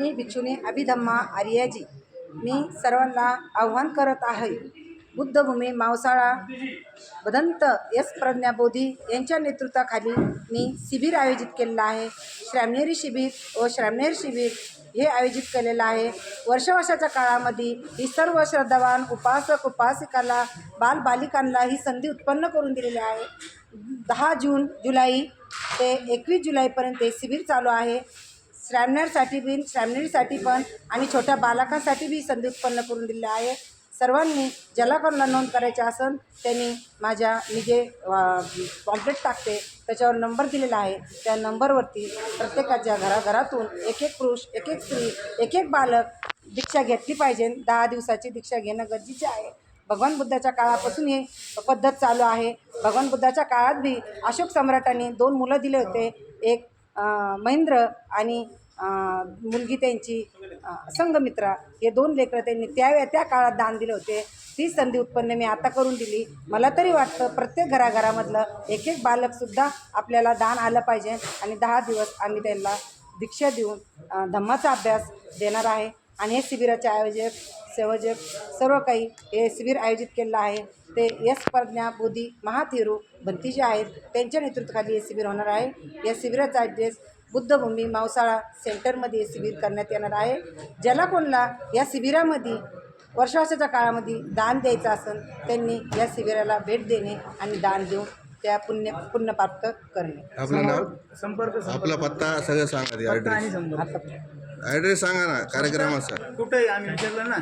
मी भिक्षुनी अभिधम्मा आर्याजी. मी सर्वांना आव्हान करत आहे. बुद्धभूमी मावसाळा भदंत एस प्रज्ञाबोधी यांच्या नेतृत्वाखाली मी शिबिर आयोजित केलेलं आहे. श्रामनेरी शिबिर व श्रामनेर शिबिर हे आयोजित केलेलं आहे. वर्षवर्षाच्या काळामध्ये ही सर्व श्रद्धावान उपासक उपासिकाला बालबालिकांना ही संधी उत्पन्न करून दिलेली आहे. दहा जून जुलै ते एकवीस जुलैपर्यंत हे शिबिर चालू आहे. श्रामणेरसाठी बी श्रामणेरीसाठी पण आणि छोट्या बालकांसाठी बी संधी उत्पन्न करून दिलेलं आहे. सर्वांनी ज्याला कोणाला नोंद करायची असेल त्यांनी माझ्या मी जे पॉम्पलेट टाकते. त्याच्यावर नंबर दिलेला आहे. त्या नंबरवरती प्रत्येकाच्या घराघरातून एक एक पुरुष एक एक स्त्री एक एक बालक दीक्षा घेतली पाहिजे. दहा दिवसाची दीक्षा घेणं गरजेचे आहे. भगवान बुद्धाच्या काळापासून हे पद्धत चालू आहे. भगवान बुद्धाच्या काळात बी अशोक सम्राटांनी दोन मुलं दिले होते. एक महेंद्र आणि मुलगी त्यांची संगमित्रा संघमित्रा हे दोन लेकरं त्यांनी त्या त्या काळात दान दिले होते. ती संधी उत्पन्न मी आता करून दिली. मला तरी वाटतं प्रत्येक घराघरामधलं एक एक बालकसुद्धा आपल्याला दान आलं पाहिजे आणि दहा दिवस आम्ही त्यांना दीक्षा देऊन धम्माचा अभ्यास देणार आहे. आणि हे शिबिराचे आयोजक संयोजक सर्व काही हे शिबिर आयोजित केलेलं आहे. ते यश प्रज्ञा बोधी महाथेरू भंती जे आहेत. त्यांच्या नेतृत्वाखाली हे शिबिर होणार आहे. या शिबिराचा ॲड्रेस बुद्धभूमी मावसाळा सेंटरमध्ये शिबिर करण्यात येणार आहे. ज्याला कोणला या शिबिरामध्ये वर्षावर्षाच्या काळामध्ये दान द्यायचं असेल त्यांनी या शिबिराला भेट देणे आणि दान देऊन त्या पुण्य पुण्य प्राप्त करणे. आपलं नाव? संपर्क आपला पत्ता सगळं सांगा ॲड्रेस सांगा ना कार्यक्रमाचा. कुठेही आम्ही विचारलं ना.